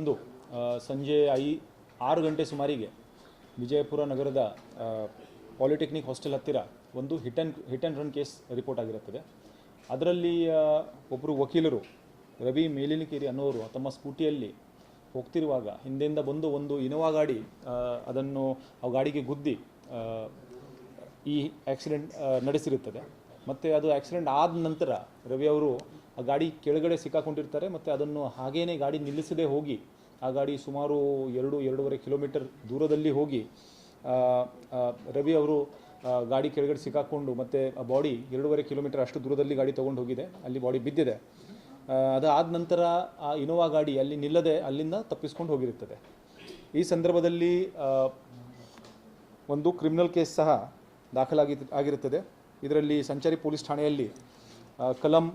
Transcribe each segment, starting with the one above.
ಒಂದು ಸಂಜೆ ಐ, ಆರು ಗಂಟೆ ಸುಮಾರಿಗೆ ವಿಜಯಪುರ ನಗರದ ಪಾಲಿಟೆಕ್ನಿಕ್ ಹಾಸ್ಟೆಲ್ ಹತ್ತಿರ ಒಂದು hit and hit and run case report ಆಗಿರುತ್ತದೆ. ಅದರಲ್ಲಿ ಒಬ್ಬರು ವಕೀಲರು ರವಿ ಮೇಲಿನಕೇರಿ ಅನ್ನೋರು ತಮ್ಮ ಸ್ಕೂಟಿಯಲ್ಲಿ ಹೋಗ್ತಿರುವಾಗ ಹಿಂದೆಯಿಂದ ಬಂದು ಒಂದು ಇನೋವಾ ಗಾಡಿ ಅದನ್ನು ಆ ಗಾಡಿಗೆ ಗುದ್ದಿ ಈ ಆಕ್ಸಿಡೆಂಟ್ ನಡೆಸಿರುತ್ತದೆ. ಮತ್ತು ಅದು ಆಕ್ಸಿಡೆಂಟ್ ಆದ ನಂತರ ರವಿ ಅವರು ಆ ಗಾಡಿ ಕೆಳಗಡೆ ಸಿಕ್ಕಾಕೊಂಡಿರ್ತಾರೆ, ಮತ್ತು ಅದನ್ನು ಹಾಗೇನೇ ಗಾಡಿ ನಿಲ್ಲಿಸದೆ ಹೋಗಿ, ಆ ಗಾಡಿ ಸುಮಾರು ಎರಡು, ಎರಡೂವರೆ ಕಿಲೋಮೀಟರ್ ದೂರದಲ್ಲಿ ಹೋಗಿ ರವಿ ಅವರು ಗಾಡಿ ಕೆಳಗಡೆ ಸಿಕ್ಕಾಕೊಂಡು, ಮತ್ತು ಆ ಬಾಡಿ ಎರಡೂವರೆ ಕಿಲೋಮೀಟರ್ ಅಷ್ಟು ದೂರದಲ್ಲಿ ಗಾಡಿ ತೊಗೊಂಡು ಹೋಗಿದೆ, ಅಲ್ಲಿ ಬಾಡಿ ಬಿದ್ದಿದೆ. ಅದಾದ ನಂತರ ಆ ಇನೋವಾ ಗಾಡಿ ಅಲ್ಲಿ ನಿಲ್ಲದೆ ಅಲ್ಲಿಂದ ತಪ್ಪಿಸ್ಕೊಂಡು ಹೋಗಿರುತ್ತದೆ. ಈ ಸಂದರ್ಭದಲ್ಲಿ ಒಂದು ಕ್ರಿಮಿನಲ್ ಕೇಸ್ ಸಹ ದಾಖಲಾಗಿ ಆಗಿರುತ್ತದೆ. ಇದರಲ್ಲಿ ಸಂಚಾರಿ ಪೊಲೀಸ್ ಠಾಣೆಯಲ್ಲಿ ಕಲಂ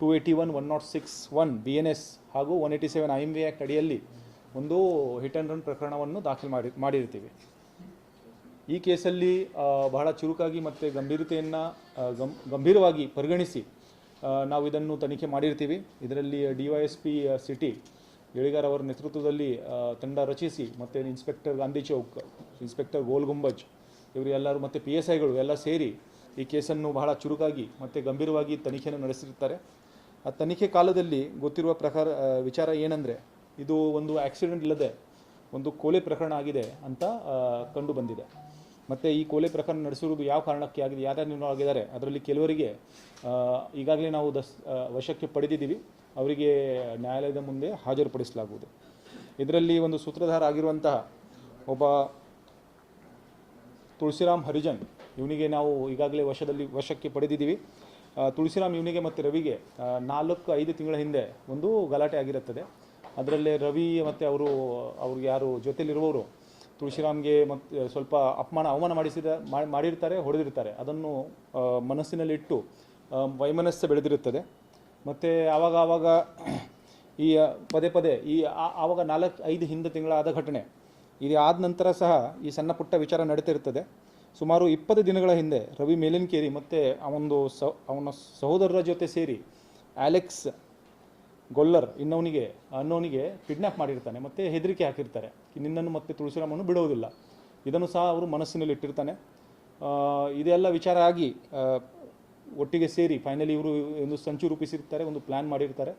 two eighty one one naught six one B N S ಹಾಗೂ one eighty seven I M V act ಅಡಿಯಲ್ಲಿ ಒಂದು ಹಿಟ್ ಆ್ಯಂಡ್ ರನ್ ಪ್ರಕರಣವನ್ನು ದಾಖಲು ಮಾಡಿ, ಮಾಡಿರ್ತೀವಿ. ಈ ಕೇಸಲ್ಲಿ ಬಹಳ ಚುರುಕಾಗಿ ಮತ್ತು ಗಂಭೀರತೆಯನ್ನು ಗಂ, ಗಂಭೀರವಾಗಿ ಪರಿಗಣಿಸಿ ನಾವು ಇದನ್ನು ತನಿಖೆ ಮಾಡಿರ್ತೀವಿ. ಇದರಲ್ಲಿ D Y S P city Eligar ಅವರ ನೇತೃತ್ವದಲ್ಲಿ ತಂಡ ರಚಿಸಿ, ಮತ್ತು ಇನ್ಸ್ಪೆಕ್ಟರ್ ಗಾಂಧಿ ಚೌಕ್, ಇನ್ಸ್ಪೆಕ್ಟರ್ ಗೋಲ್ ಗುಂಬಜ್, ಇವರು ಎಲ್ಲರೂ ಮತ್ತು ಪಿ ಎಸ್ ಐಗಳು ಎಲ್ಲ ಸೇರಿ ಈ ಕೇಸನ್ನು ಬಹಳ ಚುರುಕಾಗಿ ಮತ್ತು ಗಂಭೀರವಾಗಿ ತನಿಖೆಯನ್ನು ನಡೆಸಿರ್ತಾರೆ. ಆ ತನಿಖೆ ಕಾಲದಲ್ಲಿ ಗೊತ್ತಿರುವ ಪ್ರಕಾರ ವಿಚಾರ ಏನಂದರೆ, ಇದು ಒಂದು ಆಕ್ಸಿಡೆಂಟ್ ಇಲ್ಲದೆ ಒಂದು ಕೋಲೆ ಪ್ರಕರಣ ಆಗಿದೆ ಅಂತ ಕಂಡು ಬಂದಿದೆ. ಮತ್ತು ಈ ಕೊಲೆ ಪ್ರಕರಣ ನಡೆಸಿರುವುದು ಯಾವ ಕಾರಣಕ್ಕೆ ಆಗಿದೆ, ಯಾರ್ಯಾರು ಆಗಿದ್ದಾರೆ ಅದರಲ್ಲಿ ಕೆಲವರಿಗೆ ಈಗಾಗಲೇ ನಾವು ದಸ್ ವಶಕ್ಕೆ ಪಡೆದಿದ್ದೀವಿ. ಅವರಿಗೆ ನ್ಯಾಯಾಲಯದ ಮುಂದೆ ಹಾಜರುಪಡಿಸಲಾಗುವುದು. ಇದರಲ್ಲಿ ಒಂದು ಸೂತ್ರಧಾರ ಆಗಿರುವಂತಹ ಒಬ್ಬ ತುಳಸಿರಾಮ್ ಹರಿಜನ್, ಇವನಿಗೆ ನಾವು ಈಗಾಗಲೇ ವಶದಲ್ಲಿ, ವಶಕ್ಕೆ ಪಡೆದಿದ್ದೀವಿ. ತುಳಸಿರಾಮ್ ಇವನಿಗೆ ಮತ್ತು ರವಿಗೆ ನಾಲ್ಕು ಐದು ತಿಂಗಳ ಹಿಂದೆ ಒಂದು ಗಲಾಟೆ ಆಗಿರುತ್ತದೆ. ಅದರಲ್ಲೇ ರವಿ ಮತ್ತು ಅವರು, ಅವ್ರಿಗೆ ಯಾರು ಜೊತೆಯಲ್ಲಿರುವವರು ತುಳಸಿರಾಮ್ಗೆ ಮತ್ತು ಸ್ವಲ್ಪ ಅಪಮಾನ, ಅವಮಾನ ಮಾಡಿಸಿದ ಮಾಡಿರ್ತಾರೆ, ಹೊಡೆದಿರ್ತಾರೆ. ಅದನ್ನು ಮನಸ್ಸಿನಲ್ಲಿಟ್ಟು ವೈಮನಸ್ಸು ಬೆಳೆದಿರುತ್ತದೆ. ಮತ್ತು ಆವಾಗ ಆವಾಗ ಈ ಪದೇ ಪದೇ ಈ ಆವಾಗ ನಾಲ್ಕು ಐದು ಹಿಂದೆ ತಿಂಗಳಾದ ಘಟನೆ ಇದು ಆದ ನಂತರ ಸಹ ಈ ಸಣ್ಣ ಪುಟ್ಟ ವಿಚಾರ ನಡೀತಿರ್ತದೆ ಸುಮಾರು ಇಪ್ಪತ್ತು ದಿನಗಳ ಹಿಂದೆ ರವಿ ಮೇಲಿನಕೇರಿ ಮತ್ತು ಅವನೊಂದು ಸ ಅವನ ಸಹೋದರರ ಜೊತೆ ಸೇರಿ ಆಲೆಕ್ಸ್ ಗೊಲ್ಲರ್ ಇನ್ನವನಿಗೆ, ಅನ್ನೋನಿಗೆ ಕಿಡ್ನ್ಯಾಪ್ ಮಾಡಿರ್ತಾನೆ, ಮತ್ತು ಹೆದರಿಕೆ ಹಾಕಿರ್ತಾರೆ. ನಿನ್ನನ್ನು ಮತ್ತೆ ತುಳಸಿರಾಮನ್ನು ಬಿಡೋದಿಲ್ಲ. ಇದನ್ನು ಸಹ ಅವರು ಮನಸ್ಸಿನಲ್ಲಿ ಇಟ್ಟಿರ್ತಾನೆ. ಇದೆಲ್ಲ ವಿಚಾರ ಆಗಿ ಒಟ್ಟಿಗೆ ಸೇರಿ ಫೈನಲಿ ಇವರು ಒಂದು ಸಂಚು ರೂಪಿಸಿರ್ತಾರೆ, ಒಂದು ಪ್ಲ್ಯಾನ್ ಮಾಡಿರ್ತಾರೆ.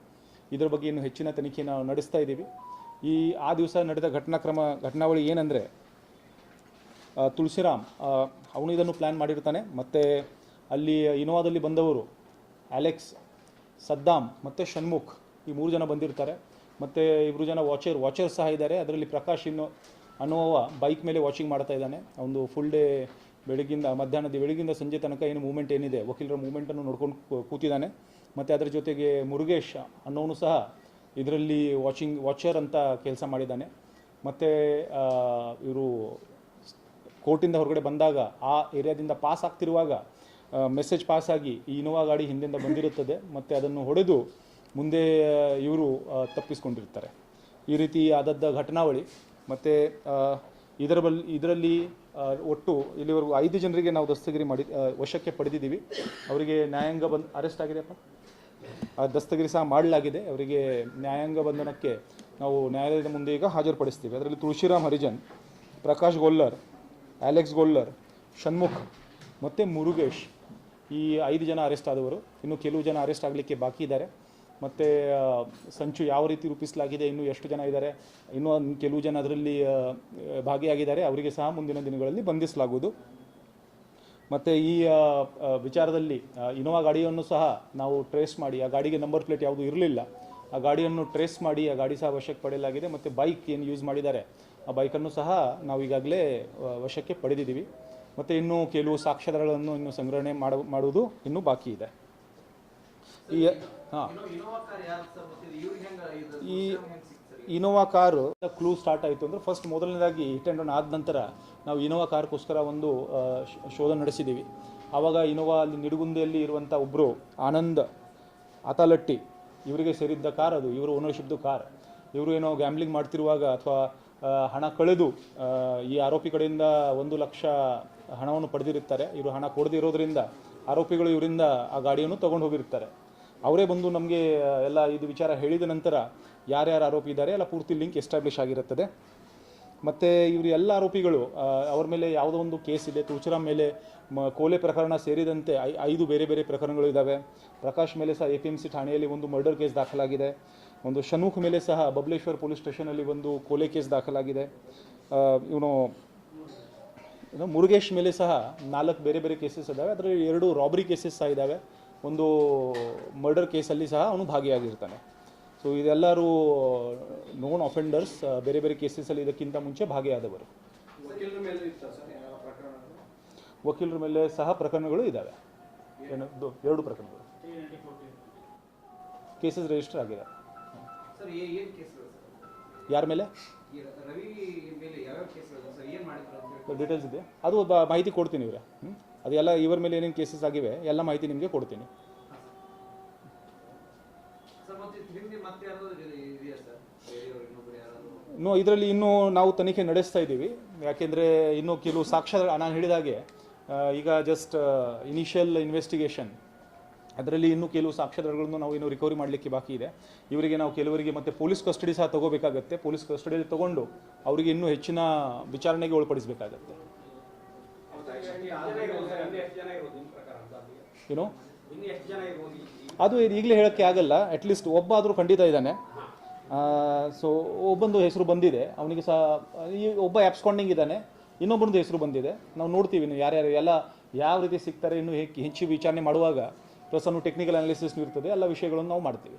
ಇದರ ಬಗ್ಗೆ ಇನ್ನು ಹೆಚ್ಚಿನ ತನಿಖೆ ನಾವು ನಡೆಸ್ತಾ ಇದ್ದೀವಿ. ಈ, ಆ ದಿವಸ ನಡೆದ ಘಟನಾಕ್ರಮ, ಘಟನಾವಳಿ ಏನಂದರೆ ತುಳಸಿರಾಮ್ ಅವನು ಇದನ್ನು ಪ್ಲ್ಯಾನ್ ಮಾಡಿರ್ತಾನೆ. ಮತ್ತು ಅಲ್ಲಿ ಇನೋವಾದಲ್ಲಿ ಬಂದವರು ಅಲೆಕ್ಸ್ ಸದ್ದಾಮ್ ಮತ್ತು ಷಣ್ಮುಖ್ ಈ ಮೂರು ಜನ ಬಂದಿರ್ತಾರೆ. ಮತ್ತು ಇಬ್ಬರು ಜನ ವಾಚರ್ ವಾಚರ್ ಸಹ ಇದ್ದಾರೆ ಅದರಲ್ಲಿ ಪ್ರಕಾಶ್ ಇನ್ನು ಅನುಭವ ಬೈಕ್ ಮೇಲೆ ವಾಚಿಂಗ್ ಮಾಡ್ತಾ ಇದ್ದಾನೆ. ಅವನು ಫುಲ್ ಡೇ ಬೆಳಗಿಂದ, ಮಧ್ಯಾಹ್ನದ ಬೆಳಗಿಂದ ಸಂಜೆ ತನಕ ಏನು ಮೂಮೆಂಟ್ ಏನಿದೆ, ವಕೀಲರ ಮೂಮೆಂಟನ್ನು ನೋಡ್ಕೊಂಡು ಕೂತಿದ್ದಾನೆ. ಮತ್ತು ಅದರ ಜೊತೆಗೆ ಮುರುಗೇಶ್ ಅನ್ನೋನು ಸಹ ಇದರಲ್ಲಿ ವಾಚಿಂಗ್ ವಾಚರ್ ಅಂತ ಕೆಲಸ ಮಾಡಿದ್ದಾನೆ. ಮತ್ತು ಇವರು ಕೋರ್ಟಿಂದ ಹೊರಗಡೆ ಬಂದಾಗ ಆ ಏರಿಯಾದಿಂದ ಪಾಸ್ ಆಗ್ತಿರುವಾಗ ಮೆಸೇಜ್ ಪಾಸ್ ಆಗಿ ಈ ಇನೋವಾ ಗಾಡಿ ಹಿಂದಿಂದ ಬಂದಿರುತ್ತದೆ, ಮತ್ತು ಅದನ್ನು ಹೊಡೆದು ಮುಂದೆ ಇವರು ತಪ್ಪಿಸ್ಕೊಂಡಿರ್ತಾರೆ. ಈ ರೀತಿ ಆದದ್ದ ಘಟನಾವಳಿ. ಮತ್ತು ಇದರ ಬಲ್, ಇದರಲ್ಲಿ ಒಟ್ಟು ಇಲ್ಲಿವರೆಗೂ ಐದು ಜನರಿಗೆ ನಾವು ದಸ್ತಗಿರಿ ಮಾಡಿ ವಶಕ್ಕೆ ಪಡೆದಿದ್ದೀವಿ. ಅವರಿಗೆ ನ್ಯಾಯಾಂಗ ಬಂದ್, ಅರೆಸ್ಟ್ ಆಗಿದೆಯಪ್ಪ? ಆ, ದಸ್ತಗಿರಿ ಸಹ ಮಾಡಲಾಗಿದೆ. ಅವರಿಗೆ ನ್ಯಾಯಾಂಗ ಬಂಧನಕ್ಕೆ ನಾವು ನ್ಯಾಯಾಲಯದ ಮುಂದೆ ಈಗ ಹಾಜರುಪಡಿಸ್ತೀವಿ. ಅದರಲ್ಲಿ ತುಳಸಿರಾಮ್ ಹರಿಜನ್, ಪ್ರಕಾಶ್ ಗೊಲ್ಲರ್ ಅಲೆಕ್ಸ್ ಗೊಲ್ಲರ್ ಷಣ್ಮುಖ್ ಮತ್ತು ಮುರುಗೇಶ್ ಈ ಐದು ಜನ ಅರೆಸ್ಟ್ ಆದವರು. ಇನ್ನು ಕೆಲವು ಜನ ಅರೆಸ್ಟ್ ಆಗಲಿಕ್ಕೆ ಬಾಕಿ ಇದ್ದಾರೆ. ಮತ್ತು ಸಂಚು ಯಾವ ರೀತಿ ರೂಪಿಸಲಾಗಿದೆ, ಇನ್ನು ಎಷ್ಟು ಜನ ಇದ್ದಾರೆ, ಇನ್ನೂ ಕೆಲವು ಜನ ಅದರಲ್ಲಿ ಭಾಗಿಯಾಗಿದ್ದಾರೆ, ಅವರಿಗೆ ಸಹ ಮುಂದಿನ ದಿನಗಳಲ್ಲಿ ಬಂಧಿಸಲಾಗುವುದು. ಮತ್ತು ಈ ವಿಚಾರದಲ್ಲಿ ಇನೋವಾ ಗಾಡಿಯನ್ನು ಸಹ ನಾವು ಟ್ರೇಸ್ ಮಾಡಿ, ಆ ಗಾಡಿಗೆ ನಂಬರ್ ಪ್ಲೇಟ್ ಯಾವುದು ಇರಲಿಲ್ಲ, ಆ ಗಾಡಿಯನ್ನು ಟ್ರೇಸ್ ಮಾಡಿ, ಆ ಗಾಡಿ ಸಹ ಅವಶ್ಯಕ ಪಡೆಯಲಾಗಿದೆ, ಮತ್ತು ಬೈಕ್ ಏನು ಯೂಸ್ ಮಾಡಿದ್ದಾರೆ ಆ ಬೈಕನ್ನು ಸಹ ನಾವು ಈಗಾಗಲೇ ವಶಕ್ಕೆ ಪಡೆದಿದ್ದೀವಿ. ಮತ್ತು ಇನ್ನೂ ಕೆಲವು ಸಾಕ್ಷ್ಯಾಧಾರಗಳನ್ನು ಇನ್ನು ಸಂಗ್ರಹಣೆ ಮಾಡು, ಮಾಡುವುದು ಇನ್ನೂ ಬಾಕಿ ಇದೆ. ಈ, ಹಾಂ. ಈ ಇನೋವಾ ಕಾರು ಕ್ಲೂ ಸ್ಟಾರ್ಟ್ ಆಯಿತು ಅಂದರೆ ಫಸ್ಟ್ ಮೊದಲನೇದಾಗಿ ಹಿಟ್ ರನ್ ಆದ ನಂತರ ನಾವು ಇನೋವಾ ಕಾರ್ಗೋಸ್ಕರ ಒಂದು ಶೋಧ ನಡೆಸಿದ್ದೀವಿ. ಆವಾಗ ಇನೋವಾ ಅಲ್ಲಿ ನಿಡುಗುಂದಿಯಲ್ಲಿ ಇರುವಂಥ ಒಬ್ಬರು ಆನಂದ್ ಅತಾಲಟ್ಟಿ ಇವರಿಗೆ ಸೇರಿದ್ದ ಕಾರ್ ಅದು. ಇವರು ಓನರ್ಶಿಪ್ದು ಕಾರ್ ಇವರು ಏನೋ ಗ್ಯಾಮ್ಲಿಂಗ್ ಮಾಡ್ತಿರುವಾಗ ಅಥವಾ ಹಣ ಕಳೆದು ಈ ಆರೋಪಿ ಕಡೆಯಿಂದ ಒಂದು ಲಕ್ಷ ಹಣವನ್ನು ಪಡೆದಿರುತ್ತಾರೆ. ಇವರು ಹಣ ಕೊಡದೇ ಇರೋದ್ರಿಂದ ಆರೋಪಿಗಳು ಇವರಿಂದ ಆ ಗಾಡಿಯನ್ನು ತಗೊಂಡು ಹೋಗಿರ್ತಾರೆ ಅವರೇ ಬಂದು ನಮಗೆ ಎಲ್ಲ ಇದು ವಿಚಾರ ಹೇಳಿದ ನಂತರ ಯಾರ್ಯಾರು ಆರೋಪಿ ಇದ್ದಾರೆ, ಎಲ್ಲ ಪೂರ್ತಿ ಲಿಂಕ್ ಎಸ್ಟಾಬ್ಲಿಷ್ ಆಗಿರುತ್ತದೆ. ಮತ್ತು ಇವರು ಎಲ್ಲ ಆರೋಪಿಗಳು ಅವರ ಮೇಲೆ ಯಾವುದೋ ಒಂದು ಕೇಸ್ ಇದೆ, ತುಳಸಿರಾಮ್ ಮೇಲೆ ಮ, ಕೋಲೆ ಪ್ರಕರಣ ಸೇರಿದಂತೆ ಐ, ಐದು ಬೇರೆ ಬೇರೆ ಪ್ರಕರಣಗಳು ಇದ್ದಾವೆ ಪ್ರಕಾಶ್ ಮೇಲೆ ಸಹ ಎ ಪಿ ಎಂ ಸಿ ಠಾಣೆಯಲ್ಲಿ ಒಂದು ಮರ್ಡರ್ ಕೇಸ್ ದಾಖಲಾಗಿದೆ. ಒಂದು ಶನೂಖ್ ಮೇಲೆ ಸಹ ಬಬಲೇಶ್ವರ್ ಪೊಲೀಸ್ ಸ್ಟೇಷನಲ್ಲಿ ಒಂದು ಕೊಲೆ ಕೇಸ್ ದಾಖಲಾಗಿದೆ. ಇವನು ಏನು ಮುರುಗೇಶ್ ಮೇಲೆ ಸಹ ನಾಲ್ಕು ಬೇರೆ ಬೇರೆ ಕೇಸಸ್ ಇದ್ದಾವೆ. ಅದರಲ್ಲಿ ಎರಡು ರಾಬರಿ ಕೇಸಸ್ ಸಹ ಇದ್ದಾವೆ. ಒಂದು ಮರ್ಡರ್ ಕೇಸಲ್ಲಿ ಸಹ ಅವನು ಭಾಗಿಯಾಗಿರ್ತಾನೆ. ಸೊ ಇದೆಲ್ಲರೂ ನೋನ್ ಅಫೆಂಡರ್ಸ್ ಬೇರೆ ಬೇರೆ ಕೇಸಸ್ಸಲ್ಲಿ ಇದಕ್ಕಿಂತ ಮುಂಚೆ ಭಾಗಿಯಾದವರು. ವಕೀಲರ ಮೇಲೆ ಸಹ ಪ್ರಕರಣಗಳು ಇದ್ದಾವೆ. ಏನು ಎರಡು ಪ್ರಕರಣಗಳು. ಕೇಸಸ್ ರಿಜಿಸ್ಟರ್ ಆಗಿದೆ. ಯಾರ ಮೇಲೆ? ಡೀಟೇಲ್ಸ್ ಇದೆ ಅದು ಮಾಹಿತಿ ಕೊಡ್ತೀನಿ ಇವರೇ. ಅದೆಲ್ಲ ಇವರ ಮೇಲೆ ಏನೇನು ಕೇಸಸ್ ಆಗಿವೆ ಎಲ್ಲ ಮಾಹಿತಿ ನಿಮಗೆ ಕೊಡ್ತೀನಿ. ಇನ್ನೂ ಇದರಲ್ಲಿ ಇನ್ನೂ ನಾವು ತನಿಖೆ ನಡೆಸ್ತಾ ಇದ್ದೀವಿ. ಯಾಕೆಂದರೆ ಇನ್ನೂ ಕೆಲವು ಸಾಕ್ಷ್ಯ ನಾನು ಹೇಳಿದ ಹಾಗೆ ಈಗ ಜಸ್ಟ್ ಇನಿಷಿಯಲ್ ಇನ್ವೆಸ್ಟಿಗೇಷನ್ ಅದರಲ್ಲಿ ಇನ್ನೂ ಕೆಲವು ಸಾಕ್ಷ್ಯಾಧಾರಗಳನ್ನು ನಾವು ಇನ್ನೂ ರಿಕವರಿ ಮಾಡಲಿಕ್ಕೆ ಬಾಕಿ ಇದೆ. ಇವರಿಗೆ ನಾವು ಕೆಲವರಿಗೆ ಮತ್ತೆ ಪೊಲೀಸ್ ಕಸ್ಟಡಿ ಸಹ ತಗೋಬೇಕಾಗತ್ತೆ. ಪೊಲೀಸ್ ಕಸ್ಟಡಿಯಲ್ಲಿ ತಗೊಂಡು ಅವರಿಗೆ ಇನ್ನೂ ಹೆಚ್ಚಿನ ವಿಚಾರಣೆಗೆ ಒಳಪಡಿಸಬೇಕಾಗತ್ತೆ. ಏನು ಅದು ಈಗಲೇ ಹೇಳೋಕ್ಕೆ ಆಗಲ್ಲ. ಅಟ್ಲೀಸ್ಟ್ ಒಬ್ಬ ಆದರೂ ಖಂಡಿತ ಇದ್ದಾನೆ. ಸೊ ಒಬ್ಬಂದು ಹೆಸರು ಬಂದಿದೆ. ಅವನಿಗೆ ಸಹ, ಈ ಒಬ್ಬ ಆ್ಯಪ್ಸ್ಕೊಂಡಿಂಗ್ ಇದ್ದಾನೆ. ಇನ್ನೊಬ್ಬನದು ಹೆಸರು ಬಂದಿದೆ. ನಾವು ನೋಡ್ತೀವಿ ಇನ್ನು ಯಾರ್ಯಾರು ಎಲ್ಲ ಯಾವ ರೀತಿ ಸಿಗ್ತಾರೆ, ಇನ್ನು ಹೆಚ್ಚು ವಿಚಾರಣೆ ಮಾಡುವಾಗ ಅನ್ನು ಟೆಕ್ನಿಕಲ್ ಅನಾಲಿಸಿಸ್ ಇರ್ತದೆ, ಎಲ್ಲ ವಿಷಯಗಳನ್ನು ನಾವು ಮಾಡ್ತೀವಿ.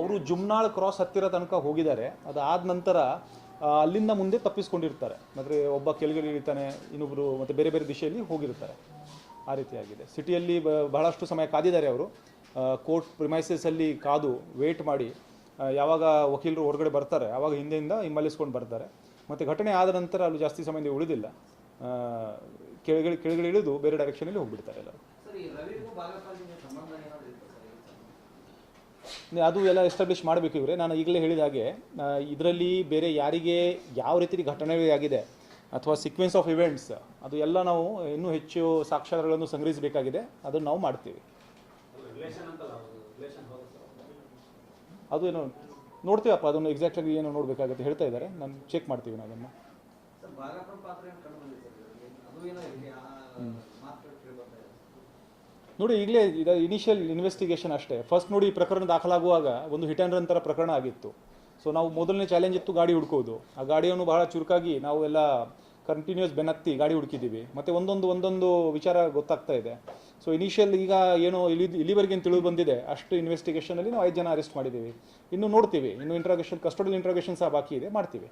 ಅವರು ಜುಮ್ನಾಳ್ ಕ್ರಾಸ್ ಹತ್ತಿರ ತನಕ ಹೋಗಿದ್ದಾರೆ. ಅದಾದ ನಂತರ ಅಲ್ಲಿಂದ ಮುಂದೆ ತಪ್ಪಿಸ್ಕೊಂಡಿರ್ತಾರೆ. ಮತ್ತೆ ಒಬ್ಬ ಕೆಳಗಡೆ ಇಳಿತಾನೆ ಇನ್ನೊಬ್ಬರು ಮತ್ತು ಬೇರೆ ಬೇರೆ ದಿಶೆಯಲ್ಲಿ ಹೋಗಿರ್ತಾರೆ. ಆ ರೀತಿಯಾಗಿದೆ. ಸಿಟಿಯಲ್ಲಿ ಬಹಳಷ್ಟು ಸಮಯ ಕಾದಿದ್ದಾರೆ ಅವರು. ಕೋರ್ಟ್ ಪ್ರಿಮೈಸಸಲ್ಲಿ ಕಾದು ವೇಟ್ ಮಾಡಿ ಯಾವಾಗ ವಕೀಲರು ಹೊರಗಡೆ ಬರ್ತಾರೆ ಆವಾಗ ಹಿಂದೆಯಿಂದ ಹಿಂಬಾಲಿಸ್ಕೊಂಡು ಬರ್ತಾರೆ. ಮತ್ತು ಘಟನೆ ಆದ ನಂತರ ಅಲ್ಲಿ ಜಾಸ್ತಿ ಸಮಯ ಉಳಿದಿಲ್ಲ. ಕೆಳಗಡೆ ಕೆಳಗಡೆ ಇಳಿದು ಬೇರೆ ಡೈರೆಕ್ಷನಲ್ಲಿ ಹೋಗ್ಬಿಡ್ತಾರೆ ಅದು ಎಲ್ಲ ಎಸ್ಟಾಬ್ಲಿಷ್ ಮಾಡಬೇಕು ಇವರೇ. ನಾನು ಈಗಲೇ ಹೇಳಿದ ಹಾಗೆ ಇದರಲ್ಲಿ ಬೇರೆ ಯಾರಿಗೆ ಯಾವ ರೀತಿ ಆಗಿದೆ ಅಥವಾ ಸೀಕ್ವೆನ್ಸ್ ಆಫ್ ಇವೆಂಟ್ಸ್ ಅದು ಎಲ್ಲ ನಾವು ಇನ್ನೂ ಹೆಚ್ಚು ಸಾಕ್ಷ್ಯಾಧಾರಗಳನ್ನು ಸಂಗ್ರಹಿಸಬೇಕಾಗಿದೆ. ಅದನ್ನು ನಾವು ಮಾಡ್ತೀವಿ. ಅದು ಏನು, ನೋಡ್ತೀವಪ್ಪ, ಅದನ್ನು ಎಕ್ಸಾಕ್ಟಾಗಿ ಏನು ನೋಡಬೇಕಾಗುತ್ತೆ ಹೇಳ್ತಾ ಇದ್ದಾರೆ. ನಾನು ಚೆಕ್ ಮಾಡ್ತೀವಿ ನಾವು ಅದನ್ನು ನೋಡಿ ಈಗಲೇ ಇದು ಇನಿಷಿಯಲ್ ಇನ್ವೆಸ್ಟಿಗೇಷನ್ ಅಷ್ಟೇ. ಫಸ್ಟ್ ನೋಡಿ ಈ ಪ್ರಕರಣ ದಾಖಲಾಗುವಾಗ ಒಂದು ಹಿಟ್ ಆ್ಯಂಡ್ ರನ್ ಥರ ಪ್ರಕರಣ ಆಗಿತ್ತು. ಸೊ ನಾವು ಮೊದಲನೇ ಚಾಲೆಂಜ್ ಇತ್ತು ಗಾಡಿ ಹುಡ್ಕೋದು. ಆ ಗಾಡಿಯನ್ನು ಬಹಳ ಚುರುಕಾಗಿ ನಾವು ಎಲ್ಲ ಕಂಟಿನ್ಯೂಸ್ ಬೆನ್ನತ್ತಿ ಗಾಡಿ ಹುಡುಕಿದ್ದೀವಿ. ಮತ್ತು ಒಂದೊಂದು ಒಂದೊಂದು ವಿಚಾರ ಗೊತ್ತಾಗ್ತಾ ಇದೆ. ಸೊ ಇನಿಷಿಯಲ್ ಈಗ ಏನು ಇಲ್ಲಿ ಇಲ್ಲಿವರೆಗೆ ತಿಳಿದು ಬಂದಿದೆ ಅಷ್ಟು ಇನ್ವೆಸ್ಟಿಗೇಷನಲ್ಲಿ ನಾವು ಐದು ಜನ ಅರೆಸ್ಟ್ ಮಾಡಿದ್ದೀವಿ. ಇನ್ನು ನೋಡ್ತೀವಿ. ಇನ್ನು ಇಂಟ್ರಾಗೇಷನ್ ಕಸ್ಟೋಡಿಯಲ್ ಇಂಟ್ರಾಗೇಷನ್ ಸಹ ಬಾಕಿ ಇದೆ. ಮಾಡ್ತೀವಿ.